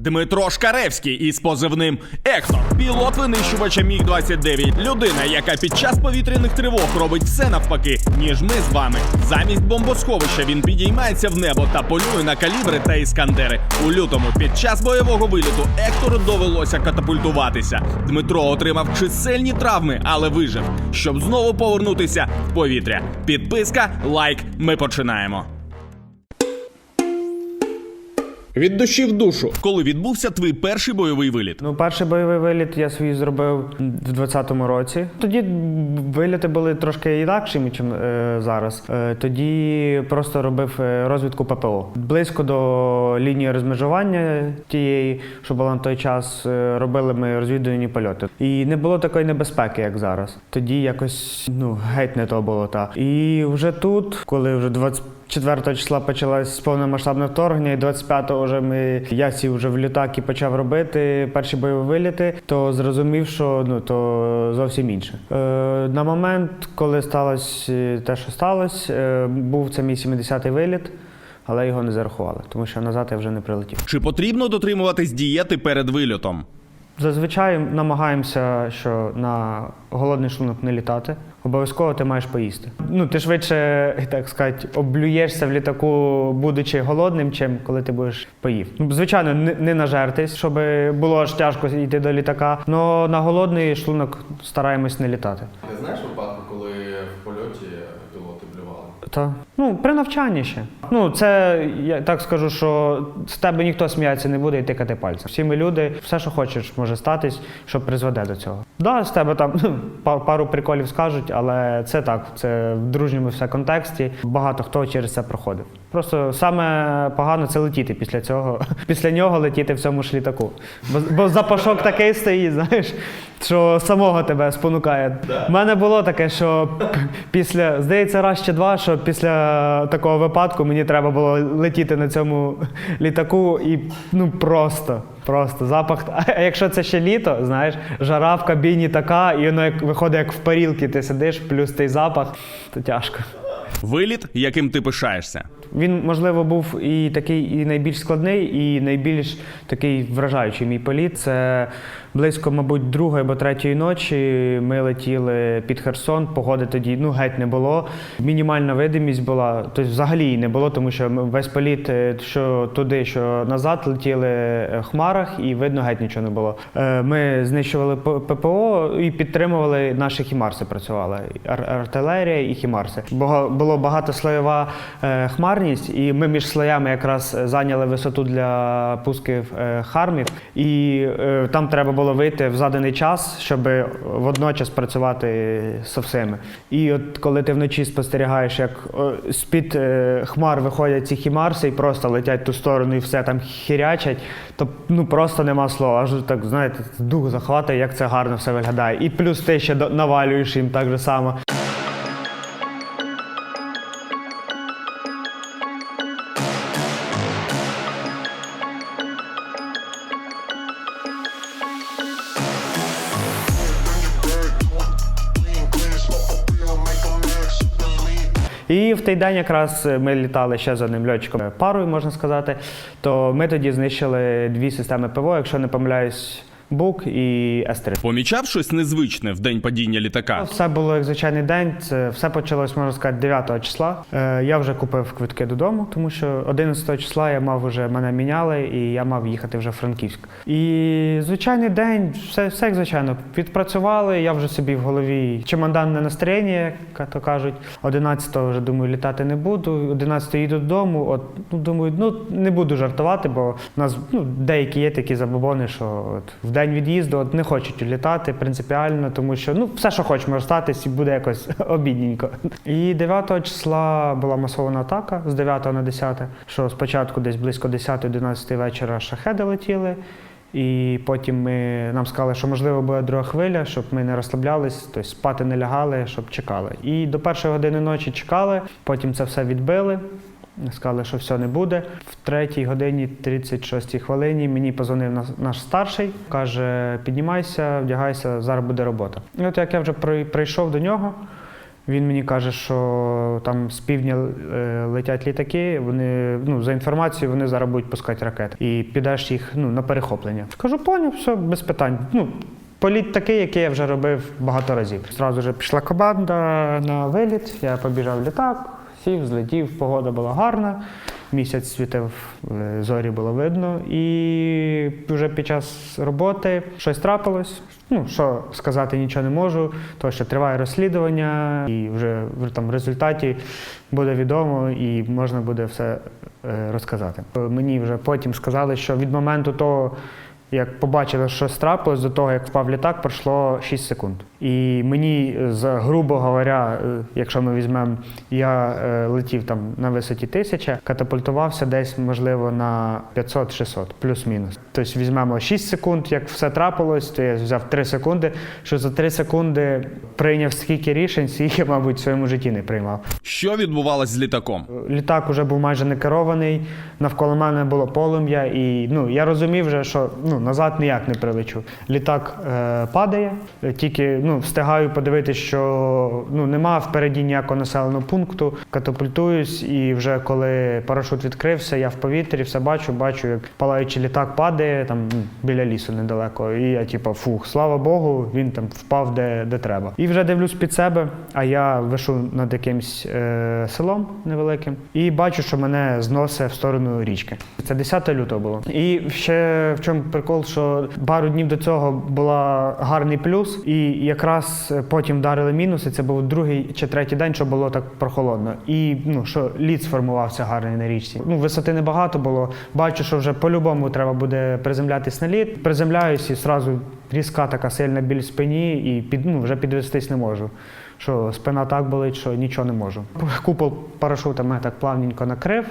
Дмитро Шкаревський із позивним Ектор, пілот винищувача Міг 29 людина, яка під час повітряних тривог робить все навпаки, ніж ми з вами. Замість бомбосховища він підіймається в небо та полює на калібри та іскандери. У лютому під час бойового виліту Ектору довелося катапультуватися. Дмитро отримав чисельні травми, але вижив. Щоб знову повернутися в повітря. Підписка, лайк. Ми починаємо. Від душі в душу. Коли відбувся твій перший бойовий виліт? Ну, перший бойовий виліт я свій зробив в 20-му році. Тоді виліти були трошки інакшими, ніж е, зараз. Е, тоді просто робив е, розвідку ППО. Близько до лінії розмежування тієї, що була на той час, е, робили ми розвідувальні польоти. І не було такої небезпеки, як зараз. Тоді якось ну геть не то було так. І вже тут, коли вже 20 4 числа почалось повномасштабне вторгнення, і 25-го вже ми я сів вже в літак і почав робити перші бойові виліти, то зрозумів, що ну то зовсім інше. Е, на момент, коли сталося е, те, що сталося, е, був це мій 70-й виліт, але його не зарахували, тому що назад я вже не прилетів. Чи потрібно дотримуватись дієти перед вильотом? Зазвичай намагаємося, що на голодний шлунок не літати. Обов'язково ти маєш поїсти. Ну ти швидше, так сказати, облюєшся в літаку, будучи голодним, чим коли ти будеш поїв. Ну, звичайно, не, не нажертись, щоб було аж тяжко йти до літака. але на голодний шлунок стараємось не літати. Ти знаєш випадку, коли в польоті пілоти блювали? Та ну при навчанні ще. Ну це я так скажу, що з тебе ніхто сміятися не буде і тикати пальцем. Всі ми люди, все, що хочеш, може статись, що призведе до цього. Да, з тебе там пару приколів скажуть, але це так, це в дружньому все контексті. Багато хто через це проходив. Просто саме погано це летіти після цього. Після нього летіти в цьому ж літаку. Бо, бо запашок такий стоїть, знаєш, що самого тебе спонукає. У мене було таке, що після, здається, раз чи два, що після такого випадку мені треба було летіти на цьому літаку і ну просто. Просто запах. А якщо це ще літо, знаєш, жара в кабіні така, і воно як виходить як в парілки, ти сидиш, плюс той запах, то тяжко. Виліт, яким ти пишаєшся. Він, можливо, був і такий і найбільш складний, і найбільш такий вражаючий мій політ. Це близько, мабуть, другої або третьої ночі. Ми летіли під Херсон. Погоди тоді ну геть не було. Мінімальна видимість була, тобто взагалі не було, тому що весь політ, е, що туди, що назад, летіли в хмарах, і видно геть нічого не було. Е, Ми знищували ППО і підтримували наші хімарси. Працювали Ар- артилерія і хімарси. Бо було багатослоєва е, хмарність, і ми між слоями якраз зайняли висоту для пусків е, хармів, і е, там треба було вийти в заданий час, щоб водночас працювати з всіми. І от коли ти вночі спостерігаєш, як з-під е, хмар виходять ці хімарси і просто летять в ту сторону і все там хірячать, то ну просто нема слова. Аж так знаєте, дух захватує, як це гарно все виглядає. І плюс ти ще навалюєш їм так же само. В той день якраз ми літали ще з одним льотчиком парою, можна сказати. То ми тоді знищили дві системи ПВО, якщо не помиляюсь, БУК і С-3. Помічав щось незвичне в день падіння літака? Все було як звичайний день. Це все почалось, можна сказати, 9 числа. Е, я вже купив квитки додому, тому що 11 числа я мав вже мене міняли, і я мав їхати вже в Франківськ. І звичайний день, все, все як звичайно. Відпрацювали. Я вже собі в голові чемоданне настроєння, як то кажуть. 11-го вже думаю, літати не буду. 11-го їду додому. От ну думаю, ну не буду жартувати, бо в нас ну, деякі є такі забобони, що от в день від'їзду от не хочуть літати принципіально, тому що ну все, що хочеш, може статись, і буде якось обідненько. І 9 числа була масована атака з 9 на 10, що спочатку десь близько 10-11 вечора шахеди летіли. І потім ми, нам сказали, що можливо буде друга хвиля, щоб ми не розслаблялись, тобто спати не лягали, щоб чекали. І до першої години ночі чекали, потім це все відбили. Сказали, що все не буде. В третій годині 36 хвилині мені позвонив наш старший, каже: піднімайся, вдягайся, зараз буде робота. І от як я вже при- прийшов до нього, Він мені каже, що там з півдня е, летять літаки. Вони ну за інформацією, вони зараз будуть пускати ракети. І підеш їх ну на перехоплення. Кажу, поняв, все без питань. Ну політ такий, який я вже робив багато разів. Зразу ж пішла команда на виліт. Я побіжав в літак, сів, злетів, погода була гарна. Місяць світив, е, зорі було видно, і вже під час роботи щось трапилось. Ну що сказати нічого не можу, тому що триває розслідування, і вже там в результаті буде відомо і можна буде все е, розказати. Мені вже потім сказали, що від моменту того, як побачили, що щось трапилось, до того, як впав літак, пройшло 6 секунд. І мені, е, з, грубо говоря, е, якщо ми візьмемо, я е, летів там на висоті 1000, катапультувався десь, можливо, на 500-600, плюс-мінус. Тобто візьмемо 6 секунд, як все трапилось, то я взяв 3 секунди, що за 3 секунди прийняв скільки рішень, скільки, мабуть, в своєму житті не приймав. Що відбувалось з літаком? Літак уже був майже не керований, навколо мене було полум'я, і ну, я розумів вже, що ну, назад ніяк не прилечу. Літак е, падає, тільки ну, встигаю подивитися, що ну, нема впереді ніякого населеного пункту, катапультуюсь, і вже коли парашут відкрився, я в повітрі все бачу, бачу, як палаючий літак падає там ну, біля лісу недалеко. І я, типу, фух, слава Богу, він там впав де, де треба. І вже дивлюсь під себе, а я вишу над якимсь е, селом невеликим, і бачу, що мене зносить в сторону річки. Це 10 лютого було. І ще в чому прикол, що пару днів до цього була гарний плюс, і якраз потім вдарили мінуси. Це був другий чи третій день, що було так прохолодно. І ну що лід сформувався гарний на річці. Ну висоти небагато було. Бачу, що вже по-любому треба буде приземлятись на лід. Приземляюсь і зразу різка така сильна біль в спині, і під ну вже підвестись не можу. Що спина так болить, що нічого не можу. Купол парашута мене так плавненько накрив.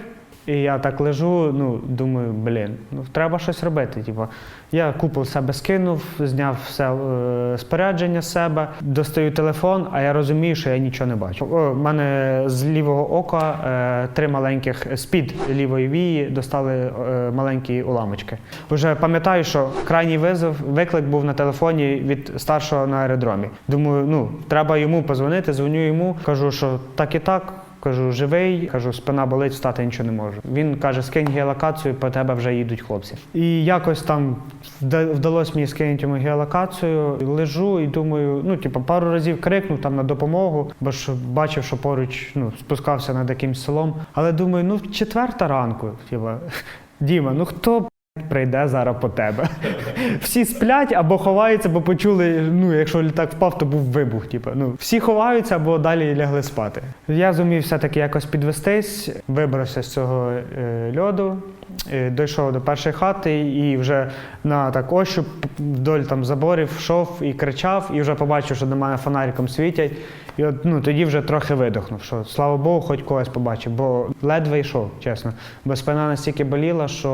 І я так лежу, ну думаю, блін, ну треба щось робити. Типу, я купол себе скинув, зняв все е, спорядження з себе, достаю телефон, а я розумію, що я нічого не бачу. У мене з лівого ока е, три маленьких з-під лівої вії достали е, маленькі уламочки. Вже пам'ятаю, що крайній визов, виклик був на телефоні від старшого на аеродромі. Думаю, ну треба йому позвонити, дзвоню йому, кажу, що так і так. Кажу, живий, кажу, спина болить, встати нічого не можу. Він каже, скинь геолокацію, по тебе вже їдуть хлопці. І якось там вдалося мені скинути йому геолокацію. Лежу і думаю, ну, типу, пару разів крикнув там на допомогу, бо ж бачив, що поруч ну, спускався над якимсь селом. Але думаю, ну четверта ранку, типу, Діма, ну хто прийде зараз по тебе? Всі сплять або ховаються, бо почули, ну, якщо літак впав, то був вибух. Типу. Ну, всі ховаються або далі лягли спати. Я зумів все-таки якось підвестись, вибрався з цього е, льоду, е, дійшов до першої хати і вже на так ощуп вдоль там заборів йшов і кричав, і вже побачив, що до мене фонариком світять. І от ну, тоді вже трохи видохнув, що слава Богу, хоч когось побачив, бо ледве йшов, чесно. Бо спина настільки боліла, що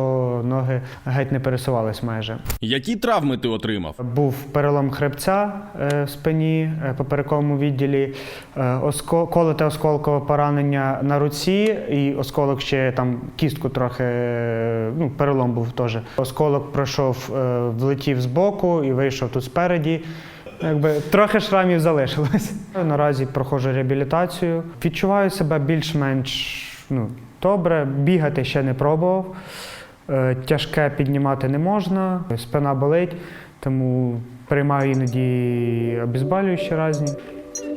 ноги геть не пересувались майже. Які травми ти отримав? Був перелом хребця е, в спині, е, поперековому відділі, е, оско- колите осколкове поранення на руці, і осколок ще там кістку трохи, е, ну, перелом був теж. Осколок пройшов, е, влетів з боку і вийшов тут спереді. Якби трохи шрамів залишилось. Наразі проходжу реабілітацію. Відчуваю себе більш-менш ну, добре. Бігати ще не пробував. Е, Тяжке піднімати не можна, спина болить, тому приймаю іноді обезболюючі різні.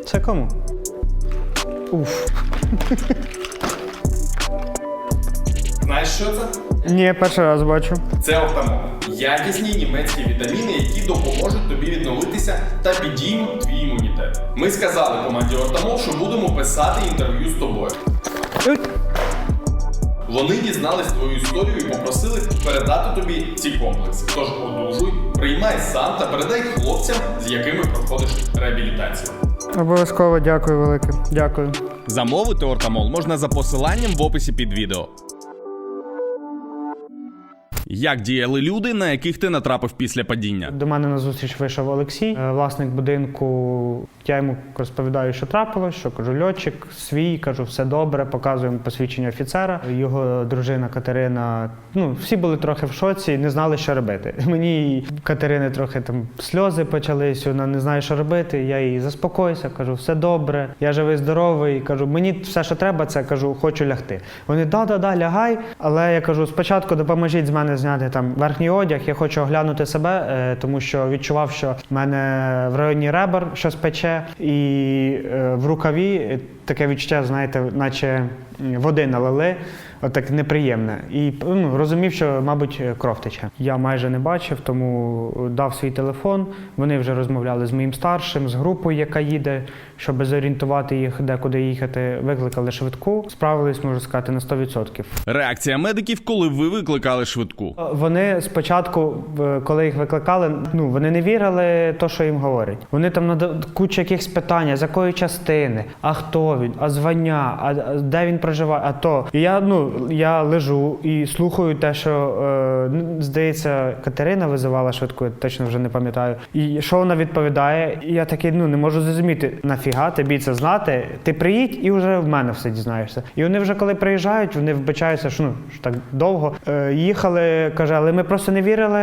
Це кому? Уф. Знаєш, що це? Ні, перший раз бачу. Це Оптамол. Якісні німецькі вітаміни, які допоможуть тобі відновитися та підіймуть твій імунітет. Ми сказали команді Ортамол, що будемо писати інтерв'ю з тобою. Вони дізнались твою історію і попросили передати тобі ці комплекси. Тож одужуй, приймай сам та передай хлопцям, з якими проходиш реабілітацію. Обов'язково дякую велике. Дякую. Замовити Ортамол можна за посиланням в описі під відео. Як діяли люди, на яких ти натрапив після падіння? До мене на зустріч вийшов Олексій, е, власник будинку. Я йому розповідаю, що трапилось, що кажу, льотчик свій, кажу, все добре, показуємо посвідчення офіцера. Його дружина Катерина. Ну, всі були трохи в шоці, не знали, що робити. Мені Катерини трохи там сльози почались, вона не знає, що робити. Я їй заспокойся, кажу, все добре, я живий, здоровий. Кажу, мені все, що треба, це кажу, хочу лягти. Вони да-да-да, лягай. Але я кажу, спочатку допоможіть з мене зняти там верхній одяг. Я хочу оглянути себе, е, тому що відчував, що в мене в районі ребер щось пече, і е, в рукаві таке відчуття, знаєте, наче води налили. Отак неприємне. І ну, розумів, що, мабуть, кров тече. Я майже не бачив, тому дав свій телефон. Вони вже розмовляли з моїм старшим, з групою, яка їде, щоб зорієнтувати їх, де куди їхати. Викликали швидку. Справились, можу сказати, на 100%. Реакція медиків, коли ви викликали швидку. Вони спочатку, коли їх викликали, ну вони не вірили то, що їм говорять. Вони там нада куча якихось питань, з якої частини, а хто він, а звання, а де він проживає, а то. І я ну я лежу і слухаю те, що е, ну, здається, Катерина визивала швидку, я точно вже не пам'ятаю. І що вона відповідає? І я такий ну не можу зрозуміти, нафіга тобі це знати. Ти приїдь і вже в мене все дізнаєшся. І вони вже коли приїжджають, вони вбачаються, що ну що так довго. Е, їхали, каже, але ми просто не вірили,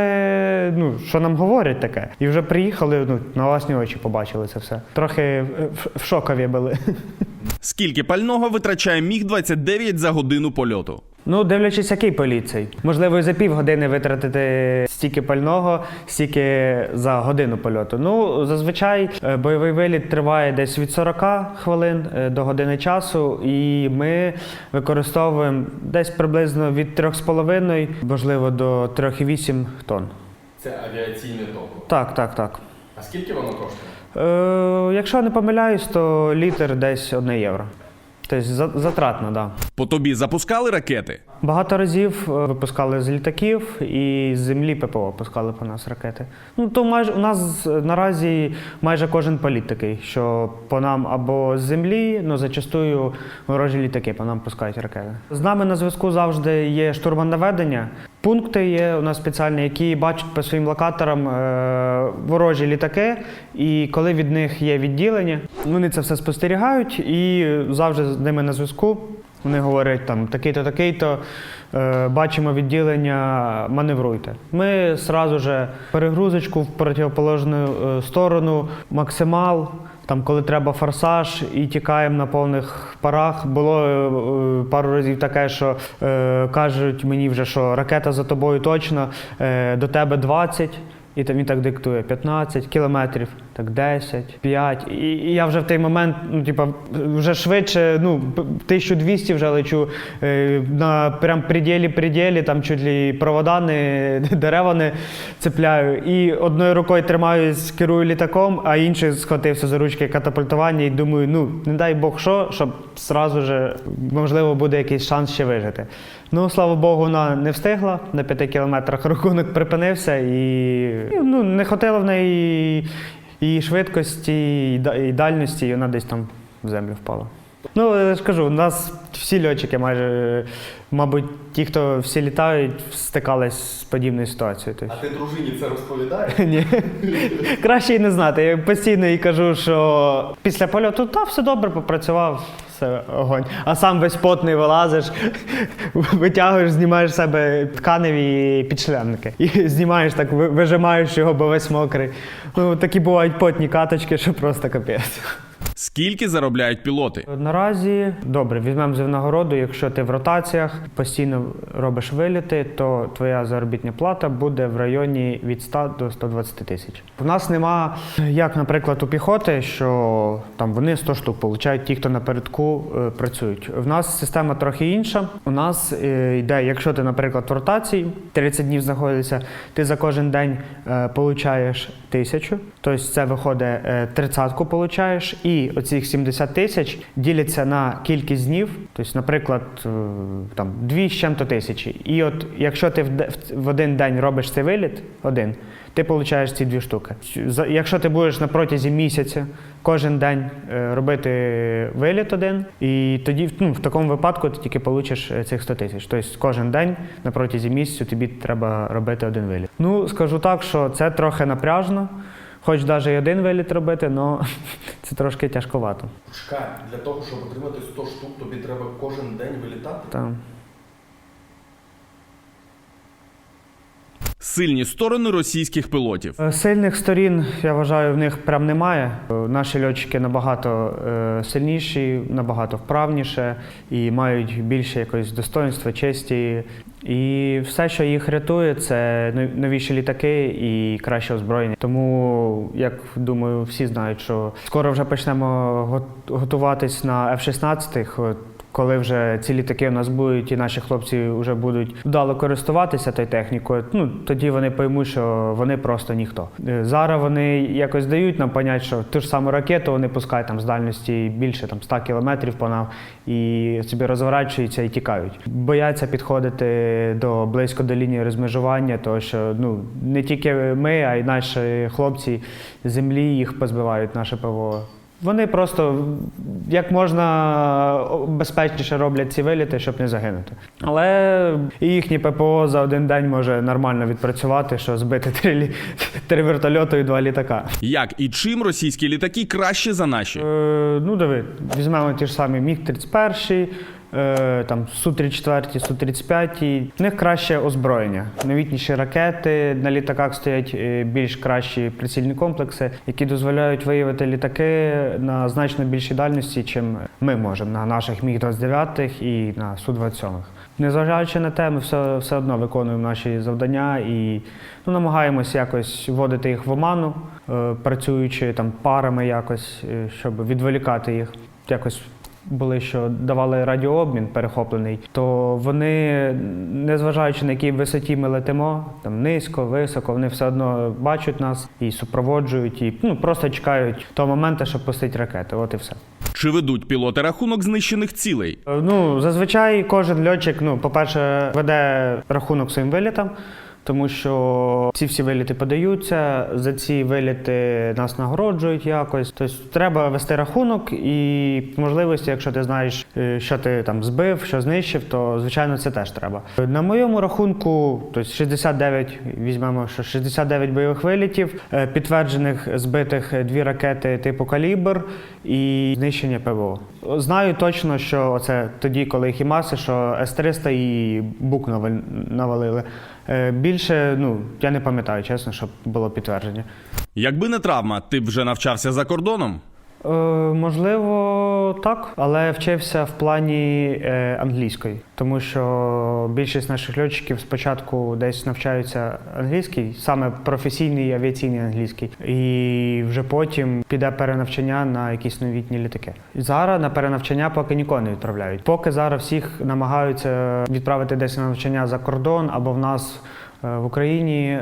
ну що нам говорять таке. І вже приїхали, ну на власні очі побачили це все. Трохи в, в шокові були. Скільки пального витрачає міг 29 за годину польоту? Ну, дивлячись, який поліцей. Можливо, і за півгодини витратити стільки пального, стільки за годину польоту. Ну, зазвичай е, бойовий виліт триває десь від 40 хвилин е, до години часу, і ми використовуємо десь приблизно від 3,5, можливо, до 3,8 тонн. Це авіаційне топливо. Так, так, так. А скільки воно коштує? Е, якщо не помиляюсь, то літр десь 1 євро. Тобто затратно, так. Да. По тобі запускали ракети? Багато разів е, випускали з літаків і з землі ППО пускали по нас ракети. Ну то майже у нас наразі майже кожен політ такий, що по нам або з землі, ну зачастую ворожі літаки по нам пускають ракети. З нами на зв'язку завжди є штурман наведення. Пункти є у нас спеціальні, які бачать по своїм локаторам е, ворожі літаки, і коли від них є відділення, вони це все спостерігають і завжди з ними на зв'язку. Вони говорять там такий-то, такий-то, е, бачимо відділення, маневруйте. Ми же перегрузочку в противоположну е, сторону, максимал. Там, коли треба форсаж, і тікаємо на повних парах. Було е, е, пару разів таке, що е, кажуть мені вже, що ракета за тобою точно, е, до тебе 20. І він так диктує 15 кілометрів, так 10, 5. І, я вже в той момент, ну, типа, вже швидше, ну, 1200 вже лечу е, на прям пределі, там чуть ли провода не дерева не цепляю. І одною рукою тримаюсь, керую літаком, а іншою схватився за ручки катапультування і думаю, ну, не дай Бог що, щоб зразу же, можливо, буде якийсь шанс ще вижити. Ну, слава Богу, вона не встигла. На п'яти кілометрах рахунок припинився і ну, не хватило в неї і швидкості, і да- і дальності, і вона десь там в землю впала. Ну, я ж кажу, у нас всі льотчики майже, мабуть, ті, хто всі літають, стикались з подібною ситуацією. А ти дружині це розповідаєш? Ні. Краще й не знати. Я постійно їй кажу, що після польоту та все добре, попрацював, все огонь. А сам весь потний вилазиш, витягуєш, знімаєш з себе тканеві підшлемники. І знімаєш так, вижимаєш його, бо весь мокрий. Ну, такі бувають потні каточки, що просто капець. Скільки заробляють пілоти? Наразі добре, візьмемо за нагороду. Якщо ти в ротаціях постійно робиш виліти, то твоя заробітна плата буде в районі від 100 до 120 тисяч. У нас нема, як, наприклад, у піхоти, що там вони 100 штук получають ті, хто напередку е, працюють. В нас система трохи інша. У нас е, йде, якщо ти, наприклад, в ротації 30 днів знаходишся, ти за кожен день е, получаєш тисячу, тобто це виходить е, тридцятку получаєш, і Оцих 70 тисяч діляться на кількість днів, тобто, наприклад, е, там дві з чим-то тисячі. І от якщо ти в, один день робиш цей виліт, один, ти получаєш ці дві штуки. Якщо ти будеш на протязі місяця кожен день е, робити виліт один, і тоді ну, в такому випадку ти тільки получиш е, цих 100 тисяч. Тобто кожен день на протязі місяця тобі треба робити один виліт. Ну, скажу так, що це трохи напряжно. Хоч навіть один виліт робити, але це трошки тяжковато. Чекай, для того, щоб отримати 100 штук, тобі треба кожен день вилітати? Там. Сильні сторони російських пілотів. Е, Сильних сторін, я вважаю, в них прям немає. Е, Наші льотчики набагато е, сильніші, набагато вправніше і мають більше якогось достоинства, честі. І все, що їх рятує, це новіші літаки і краще озброєння. Тому, як думаю, всі знають, що скоро вже почнемо готуватись на F-16. Коли вже ці літаки у нас будуть, і наші хлопці вже будуть вдало користуватися тою технікою, ну тоді вони поймуть, що вони просто ніхто. Е, Зараз вони якось дають нам понять, що ту ж саму ракету вони пускають там з дальності більше там 100 кілометрів по нам і собі розворачуються і тікають. Бояться підходити до близько до лінії розмежування, тому що ну не тільки ми, а й наші хлопці землі їх позбивають наше ПВО. Вони просто як можна безпечніше роблять ці виліти, щоб не загинути. Але і їхнє ППО за один день може нормально відпрацювати, що збити три, лі- три вертольоти і два літака. Як і чим російські літаки краще за наші? Е, ну, диви, візьмемо ті ж самі Міг-31, е, там Су-34, Су-35. В них краще озброєння. Новітніші ракети на літаках стоять е, більш кращі прицільні комплекси, які дозволяють виявити літаки на значно більшій дальності, чим ми можемо на наших Міг-29 і на Су-27. Незважаючи на те, ми все, все одно виконуємо наші завдання і ну, намагаємося якось вводити їх в оману, е, працюючи там парами якось, е, щоб відволікати їх. Якось були, що давали радіообмін перехоплений, то вони, незважаючи на якій висоті ми летимо, там низько, високо, вони все одно бачать нас і супроводжують, і ну, просто чекають того моменту, щоб пустити ракети. От і все. Чи ведуть пілоти рахунок знищених цілей? Е, Ну, зазвичай кожен льотчик, ну, по-перше, веде рахунок своїм вилітам, тому що ці всі виліти подаються, за ці виліти нас нагороджують якось. Тобто треба вести рахунок і можливості, якщо ти знаєш, е, що ти там збив, що знищив, то звичайно це теж треба. На моєму рахунку, тобто 69, візьмемо, що 69 бойових вилітів, е, підтверджених збитих дві ракети типу калібр і знищення ПВО. Знаю точно, що це тоді, коли Хімаси, що С-300 і Бук навал- навалили. Е, Більше, ну, я не пам'ятаю, чесно, щоб було підтвердження. Якби не травма, ти б вже навчався за кордоном? Е, можливо, так, але вчився в плані е, англійської, тому що більшість наших льотчиків спочатку десь навчаються англійській, саме професійний авіаційний англійський, і вже потім піде перенавчання на якісь новітні літаки. Зараз на перенавчання поки нікого не відправляють. Поки зараз всіх намагаються відправити десь на навчання за кордон або в нас. е, В Україні,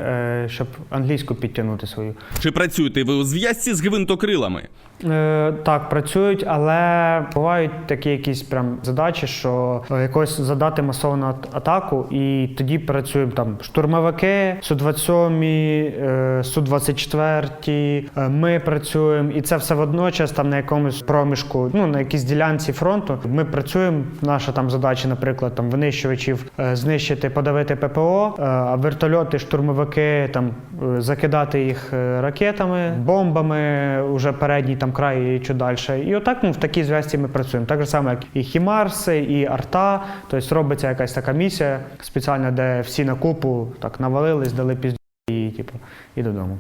щоб англійську підтягнути свою. Чи працюєте ви у зв'язці з гвинтокрилами? Е, так, працюють, але бувають такі якісь прям задачі, що е, якось задати масовану атаку, і тоді працюємо там штурмовики, Су-27, е, Су-24, е, ми працюємо, і це все водночас там на якомусь проміжку, ну на якійсь ділянці фронту. Ми працюємо. Наша там задача, наприклад, там винищувачів е, знищити, подавити ППО, а вертольоти, штурмовики там закидати їх ракетами, бомбами, уже передній там край і чи далі. І отак ну, в такій зв'язці ми працюємо. Так само, як і Хімарси, і Арта. Тобто робиться якась така місія спеціальна, де всі на купу так навалились, дали пізді і типу, і додому.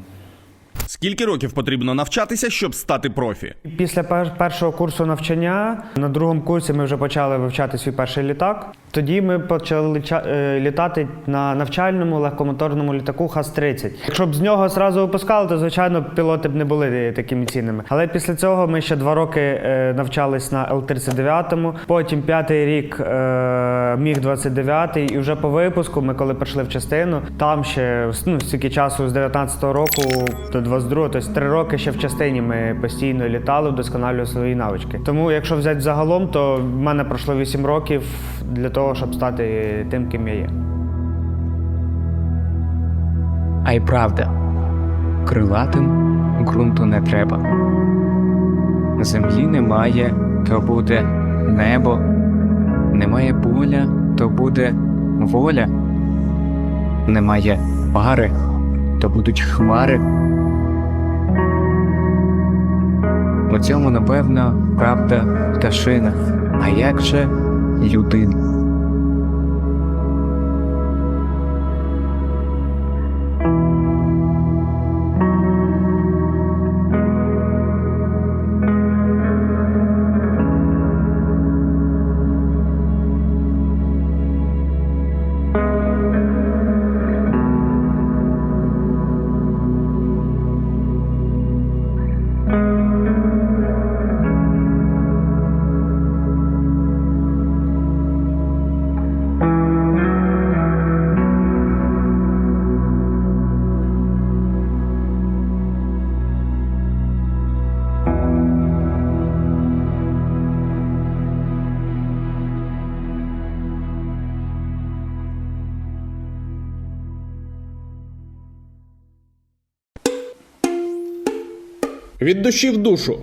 Скільки років потрібно навчатися, щоб стати профі? Після пер- першого курсу навчання на другому курсі ми вже почали вивчати свій перший літак. Тоді ми почали ча- е, літати на навчальному легкомоторному літаку ХАС-30. Якщо б з нього зразу випускали, то звичайно пілоти б не були е, такими цінними. Але після цього ми ще два роки е, навчались на Л-39, потім п'ятий рік е, е, міг 29 і вже по випуску, ми коли прийшли в частину, там ще ну, стільки часу з 19-го року до 22-го, тобто три роки ще в частині ми постійно літали, вдосконалювали свої навички. Тому, якщо взяти загалом, то в мене пройшло 8 років для того, щоб стати тим, ким я є. А й правда, крилатим ґрунту не треба. Землі немає, то буде небо, немає поля, то буде воля, немає пари, то будуть хмари. У цьому, напевно, правда пташина. А як же людина? Від душі в душу.